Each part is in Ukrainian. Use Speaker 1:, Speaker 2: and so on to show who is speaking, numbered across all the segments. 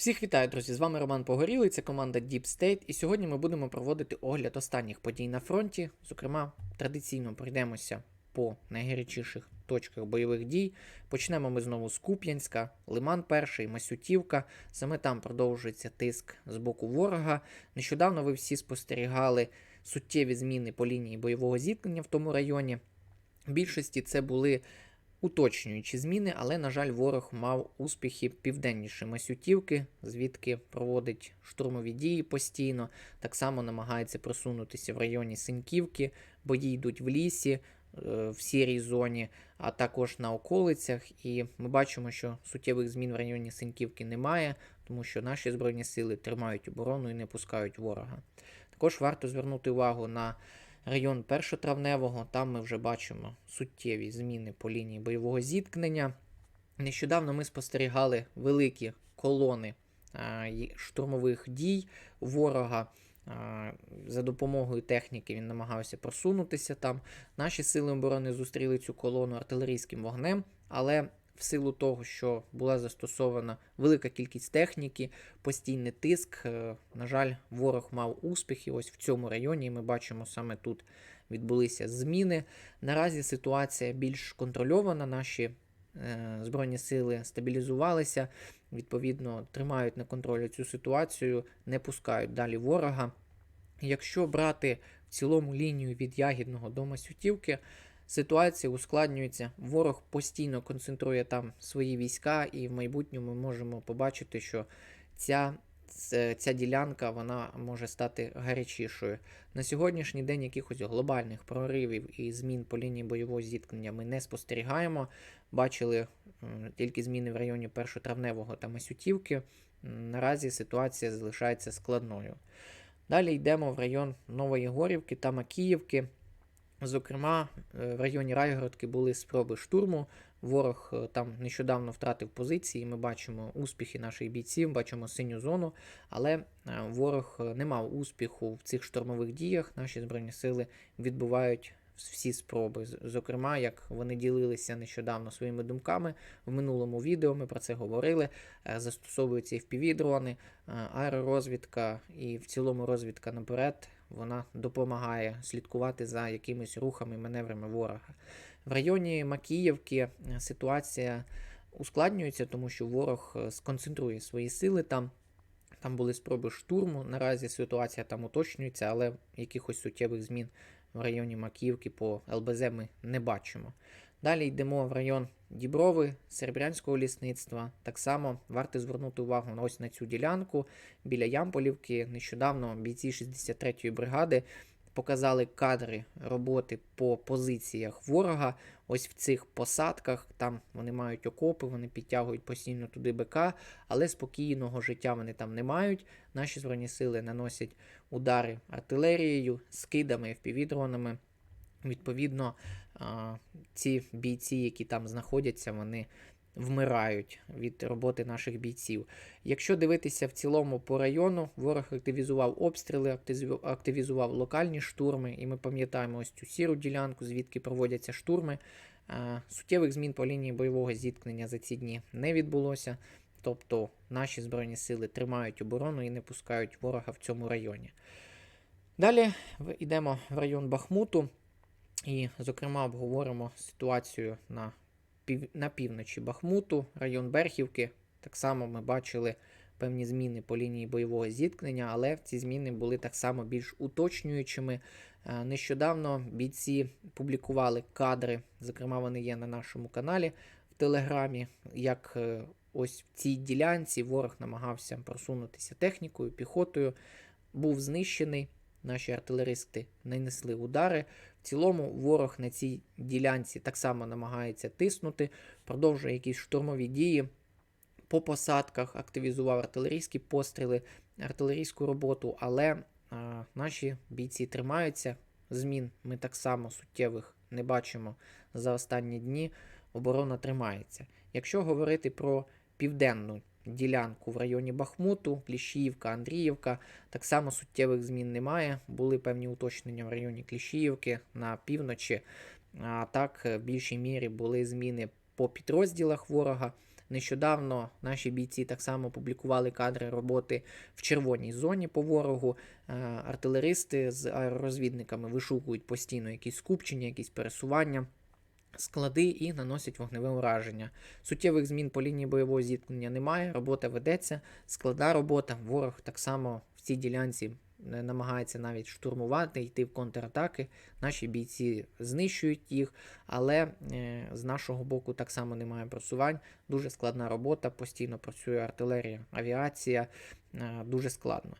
Speaker 1: Всіх вітаю, друзі! З вами Роман Погорілий, це команда Deep State, і сьогодні ми будемо проводити огляд останніх подій на фронті. Зокрема, традиційно пройдемося по найгарячіших точках бойових дій. Почнемо ми знову з Куп'янська, Лиман Перший, Масютівка. Саме там продовжується тиск з боку ворога. Нещодавно ви всі спостерігали суттєві зміни по лінії бойового зіткнення в тому районі. В більшості це були уточнюючі зміни, але, на жаль, ворог мав успіхи південніше Масютівки, звідки проводить штурмові дії постійно. Так само намагається просунутися в районі Синьківки, бої йдуть в лісі. е, В сірій зоні, а також на околицях, і ми бачимо, що суттєвих змін в районі Синьківки немає, тому що наші збройні сили тримають оборону і не пускають ворога. Також варто звернути увагу на район першотравневого. Там ми вже бачимо суттєві зміни по лінії бойового зіткнення. Нещодавно ми спостерігали великі колони штурмових дій ворога. За допомогою техніки він намагався просунутися там. Наші сили оборони зустріли цю колону артилерійським вогнем, але в силу того, що була застосована велика кількість техніки, постійний тиск, е, на жаль, ворог мав успіхи. Ось в цьому районі ми бачимо саме тут відбулися зміни. Наразі ситуація більш контрольована. Наші е, збройні сили стабілізувалися, відповідно, тримають на контролі цю ситуацію, не пускають далі ворога. Якщо брати в цілому лінію від Ягідного до Масютівки, ситуація ускладнюється. Ворог постійно концентрує там свої війська, і в майбутньому ми можемо побачити, що ця, ця ділянка вона може стати гарячішою. На сьогоднішній день якихось глобальних проривів і змін по лінії бойового зіткнення ми не спостерігаємо. Бачили тільки зміни в районі першотравневого та Масютівки. Наразі ситуація залишається складною. Далі йдемо в район Нової Горівки та Макіївки. Зокрема, е, в районі Райгородки були спроби штурму. Ворог е, там нещодавно втратив позиції. Ми бачимо успіхи наших бійців, бачимо синю зону, але е, ворог не мав успіху в цих штурмових діях. Наші збройні сили відбувають всі спроби. Зокрема, як вони ділилися нещодавно своїми думками в минулому відео. Ми про це говорили. Застосовуються FPV-дрони, е, аеророзвідка і в цілому розвідка наперед. Вона допомагає слідкувати за якимись рухами і маневрами ворога. В районі Макіївки е, ситуація ускладнюється, тому що ворог е, сконцентрує свої сили там. Там були спроби штурму. Наразі ситуація там уточнюється, але якихось суттєвих змін в районі Макіївки по ЛБЗ ми не бачимо. Далі йдемо в район Діброви, Серебрянського лісництва. Так само варто звернути увагу ось на цю ділянку біля Ямполівки. Нещодавно бійці 63-ї бригади показали кадри роботи по позиціях ворога. Ось в цих посадках. Там вони мають окопи, вони підтягують постійно туди БК, але спокійного життя вони там не мають. Наші збройні сили наносять удари артилерією, скидами, FPV-дронами. Відповідно, ці бійці, які там знаходяться, вони вмирають від роботи наших бійців. Якщо дивитися в цілому по району, ворог активізував обстріли, активізував локальні штурми, і ми пам'ятаємо ось цю сіру ділянку, звідки проводяться штурми. Суттєвих змін по лінії бойового зіткнення за ці дні не відбулося. Тобто наші збройні сили тримають оборону і не пускають ворога в цьому районі. Далі йдемо в район Бахмуту і, зокрема, обговоримо ситуацію на, пів... на півночі Бахмуту, район Берхівки. Так само ми бачили певні зміни по лінії бойового зіткнення, але ці зміни були так само більш уточнюючими. Е, Нещодавно бійці публікували кадри, зокрема, вони є на нашому каналі в Телеграмі, як е, ось в цій ділянці ворог намагався просунутися технікою, піхотою, був знищений. Наші артилеристи нанесли удари. В цілому ворог на цій ділянці так само намагається тиснути, продовжує якісь штурмові дії по посадках, активізував артилерійські постріли, артилерійську роботу, але а, наші бійці тримаються. Змін ми так само суттєвих не бачимо за останні дні. Оборона тримається. Якщо говорити про південну ділянку в районі Бахмуту, Кліщіївка, Андріївка, так само суттєвих змін немає. Були певні уточнення в районі Кліщіївки на півночі. А так, е, в більшій мірі були зміни по підрозділах ворога. Нещодавно наші бійці так само публікували кадри роботи в червоній зоні по ворогу. Е, Артилеристи з аеророзвідниками вишукують постійно якісь скупчення, якісь пересування. Склади і наносять вогневе ураження. Суттєвих змін по лінії бойового зіткнення немає, робота ведеться, складна робота. Ворог так само в цій ділянці не намагається навіть штурмувати, йти в контратаки. Наші бійці знищують їх, але е, з нашого боку так само немає просувань. Дуже складна робота, постійно працює артилерія, авіація, е, дуже складно.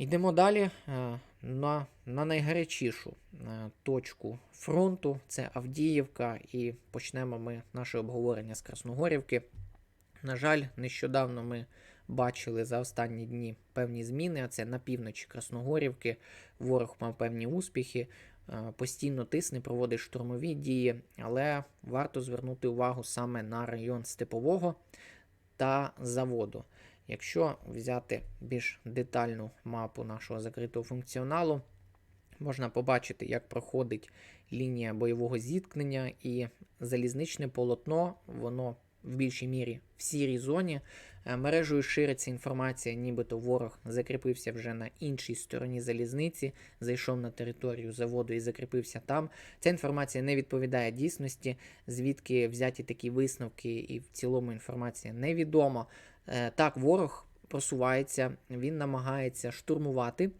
Speaker 1: Йдемо далі е, на, на найгарячішу е, точку фронту це Авдіївка, і почнемо ми наше обговорення з Красногорівки. На жаль, нещодавно ми бачили за останні дні певні зміни, а це на півночі Красногорівки. Ворог мав певні успіхи, е, постійно тисне, проводить штурмові дії, але варто звернути увагу саме на район Степового та заводу. Якщо взяти більш детальну мапу нашого закритого функціоналу, можна побачити, як проходить лінія бойового зіткнення і залізничне полотно, воно в більшій мірі в сірій зоні. Е, Мережею шириться інформація, нібито ворог закріпився вже на іншій стороні залізниці, зайшов на територію заводу і закріпився там. Ця інформація не відповідає дійсності, звідки взяті такі висновки, і в цілому інформація невідома. Е, Так, ворог просувається, він намагається штурмувати.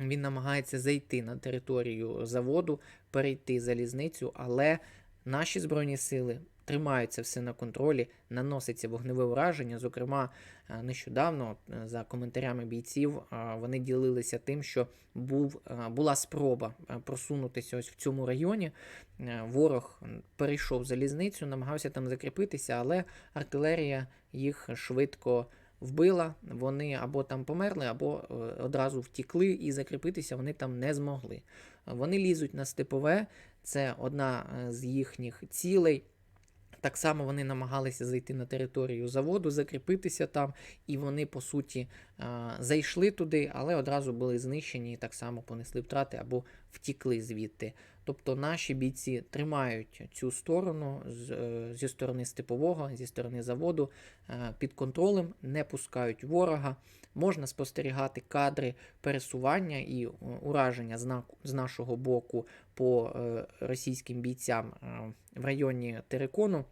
Speaker 1: Він намагається зайти на територію заводу, перейти залізницю, але наші збройні сили тримаються все на контролі, наноситься вогневе ураження. Зокрема, е, нещодавно, е, за коментарями бійців, е, вони ділилися тим, що був, була спроба просунутися ось в цьому районі. Ворог перейшов залізницю, намагався там закріпитися, але артилерія їх швидко вбила. Вони або там померли, або одразу втікли, і закріпитися вони там не змогли. Вони лізуть на степове, це одна з їхніх цілей. Так само вони намагалися зайти на територію заводу, закріпитися там, і вони, по суті, зайшли туди, але одразу були знищені і так само понесли втрати або втікли звідти. Тобто наші бійці тримають цю сторону е, зі сторони степового, зі сторони заводу е, під контролем, не пускають ворога. Можна спостерігати кадри пересування і е, ураження з, нашого боку по е, російським бійцям е, в районі Терекону.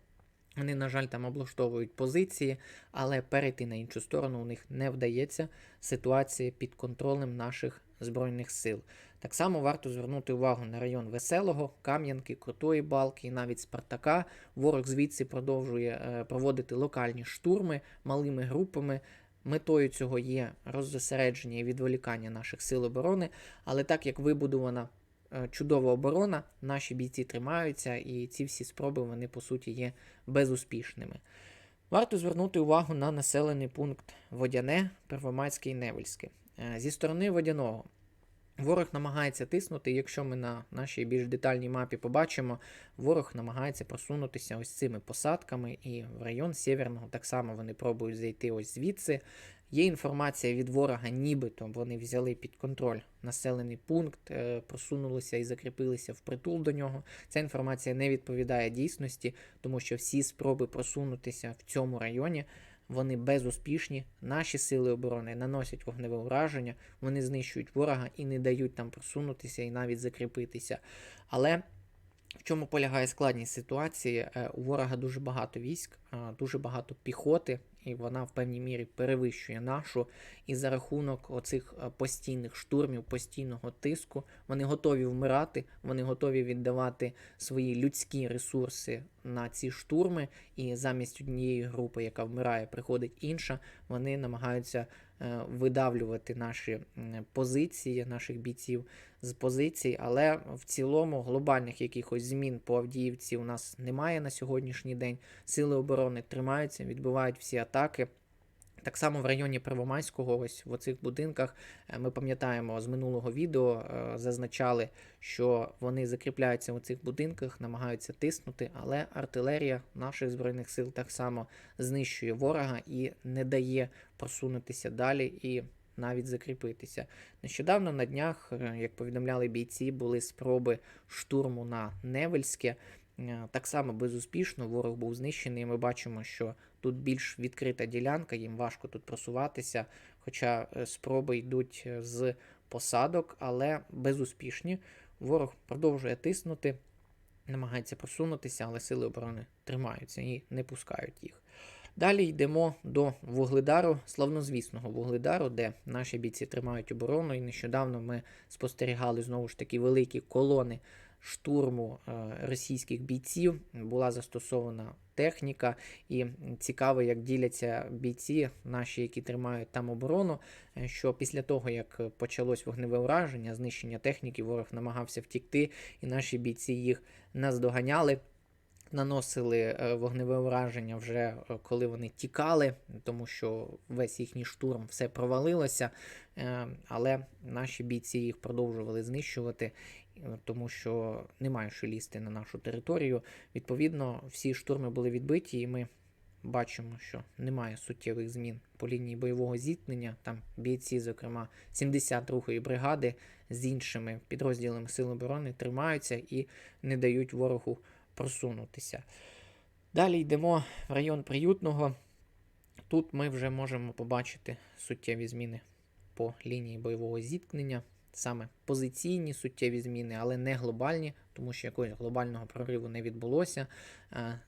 Speaker 1: Вони, на жаль, там облаштовують позиції, але перейти на іншу сторону у них не вдається. Ситуація під контролем наших збройних сил. Так само варто звернути увагу на район Веселого, Кам'янки, Крутої Балки і навіть Спартака. Ворог звідси продовжує проводити локальні штурми малими групами. Метою цього є роззосередження і відволікання наших сил оборони, але так як вибудована е, чудова оборона, наші бійці тримаються, і ці всі спроби вони по суті є безуспішними. Варто звернути увагу на населений пункт Водяне, Первомайське і Невельське. Е, Зі сторони водяного ворог намагається тиснути. Якщо ми на нашій більш детальній мапі побачимо, ворог намагається просунутися ось цими посадками, і в район Сєвєрного так само вони пробують зайти ось звідси. Є інформація від ворога, нібито вони взяли під контроль населений пункт, е, просунулися і закріпилися впритул до нього. Ця інформація не відповідає дійсності, тому що всі спроби просунутися в цьому районі вони безуспішні. Наші сили оборони наносять вогневе ураження, вони знищують ворога і не дають там просунутися і навіть закріпитися. Але в чому полягає складність ситуації? Е, У ворога дуже багато військ, е, дуже багато піхоти, і вона в певній мірі перевищує нашу. І за рахунок оцих е, постійних штурмів, постійного тиску, вони готові вмирати, вони готові віддавати свої людські ресурси на ці штурми. І замість однієї групи, яка вмирає, приходить інша. Вони намагаються видавлювати наші позиції, наших бійців з позицій, але в цілому глобальних якихось змін по Авдіївці у нас немає на сьогоднішній день. Сили оборони тримаються, відбивають всі атаки. Так само в районі Первомайського, ось в оцих будинках, е, ми пам'ятаємо з минулого відео, е, зазначали, що вони закріпляються в цих будинках, намагаються тиснути, але артилерія наших збройних сил так само знищує ворога і не дає просунутися далі і навіть закріпитися. Нещодавно на днях, е, як повідомляли бійці, були спроби штурму на Невельське. Так само безуспішно ворог був знищений. Ми бачимо, що Тут більш відкрита ділянка, їм важко тут просуватися. Хоча е, спроби йдуть е, з посадок, але безуспішні. Ворог продовжує тиснути, намагається просунутися, але сили оборони тримаються і не пускають їх. Далі йдемо до Вугледару, славнозвісного Вугледару, де наші бійці тримають оборону. І нещодавно ми спостерігали знову ж таки великі колони штурму е, російських бійців. Була застосована техніка, і цікаво, як діляться бійці, наші, які тримають там оборону. е, Що після того, як почалось вогневе ураження, знищення техніки, ворог намагався втікти, і наші бійці їх наздоганяли наносили е, вогневе ураження вже е, коли вони тікали, тому що весь їхній штурм все провалилося. Е, Але наші бійці їх продовжували знищувати, тому що немає що лізти на нашу територію. Відповідно, всі штурми були відбиті, і ми бачимо, що немає суттєвих змін по лінії бойового зіткнення. Там бійці, зокрема 72-ї бригади з іншими підрозділами Сил оборони тримаються і не дають ворогу просунутися. Далі йдемо в район приютного. Тут ми вже можемо побачити суттєві зміни по лінії бойового зіткнення, саме позиційні суттєві зміни, але не глобальні, тому що якогось глобального прориву не відбулося.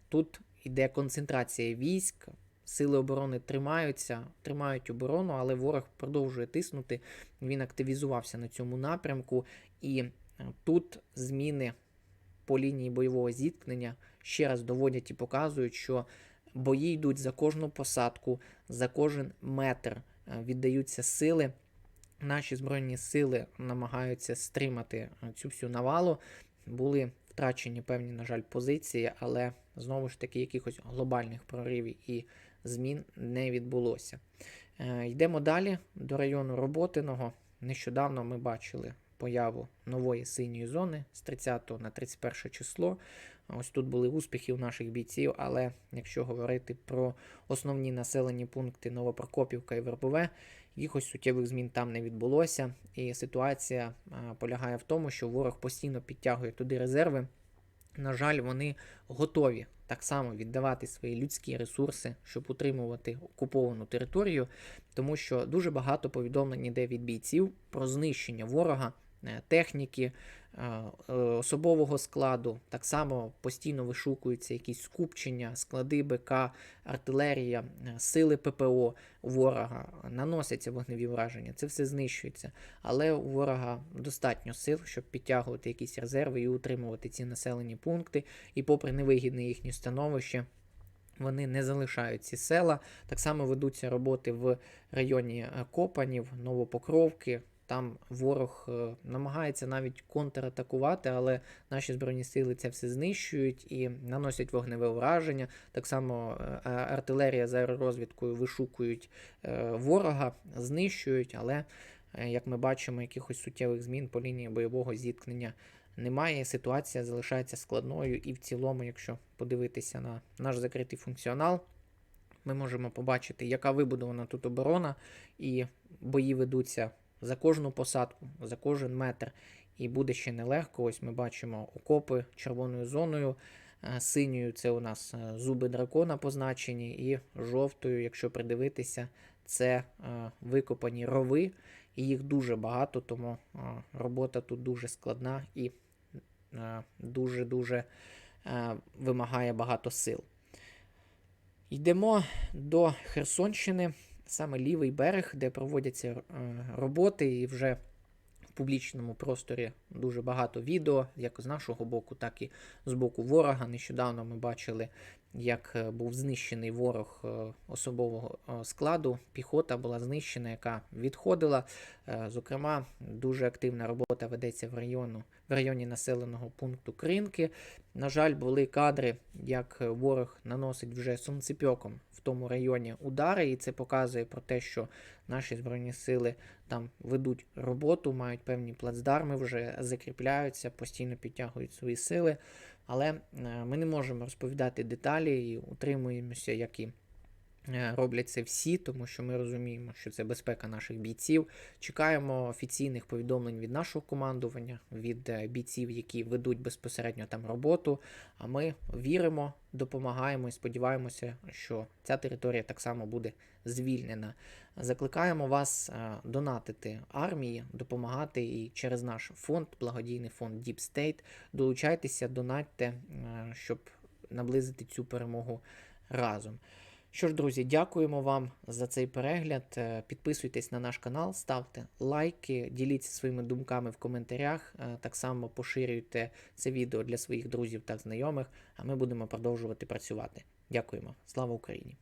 Speaker 1: Тут йде концентрація військ. Сили оборони тримаються, тримають оборону, але ворог продовжує тиснути. Він активізувався на цьому напрямку, і е, тут зміни по лінії бойового зіткнення ще раз доводять і показують, що бої йдуть за кожну посадку, за кожен метр е, віддаються сили. Наші збройні сили намагаються стримати е, цю всю навалу. Були втрачені певні, на жаль, позиції, але знову ж таки якихось глобальних проривів і змін не відбулося. Е, Йдемо далі до району Роботиного. Нещодавно ми бачили появу нової синьої зони з 30 на 31 число. Ось тут були успіхи у наших бійців, але якщо говорити про основні населені пункти Новопрокопівка і Вербове, якихось суттєвих змін там не відбулося. І ситуація полягає в тому, що ворог постійно підтягує туди резерви. На жаль, вони готові так само віддавати свої людські ресурси, щоб утримувати окуповану територію, тому що дуже багато повідомлень іде від бійців про знищення ворога, е, техніки, е, е, особового складу. Так само постійно вишукуються якісь скупчення, склади БК, артилерія, е, сили ППО ворога, наносяться вогневі враження, це все знищується. Але у ворога достатньо сил, щоб підтягувати якісь резерви і утримувати ці населені пункти. І попри невигідне їхнє становище, вони не залишають ці села. Так само ведуться роботи в районі е, Копанів, Новопокровки. Там ворог е, намагається навіть контратакувати, але наші збройні сили це все знищують і наносять вогневе ураження. Так само е, артилерія з аеророзвідкою вишукують е, ворога, знищують, але, як ми бачимо, якихось суттєвих змін по лінії бойового зіткнення немає. Ситуація залишається складною, і в цілому, якщо подивитися на наш закритий функціонал, ми можемо побачити, яка вибудована тут оборона, і бої ведуться за кожну посадку, за кожен метр. І буде ще нелегко. Ось ми бачимо окопи червоною зоною. е, Синьою це у нас е, зуби дракона позначені, і жовтою, якщо придивитися, це е, викопані рови, і їх дуже багато, тому робота тут дуже складна і дуже-дуже вимагає багато сил. Йдемо до Херсонщини, саме лівий берег, де проводяться е, роботи, і вже в публічному просторі дуже багато відео, як з нашого боку, так і з боку ворога. Нещодавно ми бачили, як е, був знищений ворог е, особового е, складу. Піхота була знищена, яка відходила. Зокрема, дуже активна робота ведеться в району, в районі населеного пункту Кринки. На жаль, були кадри, як ворог наносить вже сонцепьоком в тому районі удари, і це показує про те, що наші збройні сили там ведуть роботу, мають певні плацдарми, вже закріпляються, постійно підтягують свої сили. Але е, ми не можемо розповідати деталі і утримуємося, як і Роблять це всі, тому що ми розуміємо, що це безпека наших бійців. Чекаємо офіційних повідомлень від нашого командування, від е, бійців, які ведуть безпосередньо там роботу. А ми віримо, допомагаємо і сподіваємося, що ця територія так само буде звільнена. Закликаємо вас е, донатити армії, допомагати і через наш фонд, благодійний фонд Deep State. Долучайтеся, донатьте, е, щоб наблизити цю перемогу разом. Що ж, друзі, дякуємо вам за цей перегляд. Е, Підписуйтесь на наш канал, ставте лайки, діліться своїми думками в коментарях. Е, Так само поширюйте це відео для своїх друзів та знайомих. А ми будемо продовжувати працювати. Дякуємо. Слава Україні!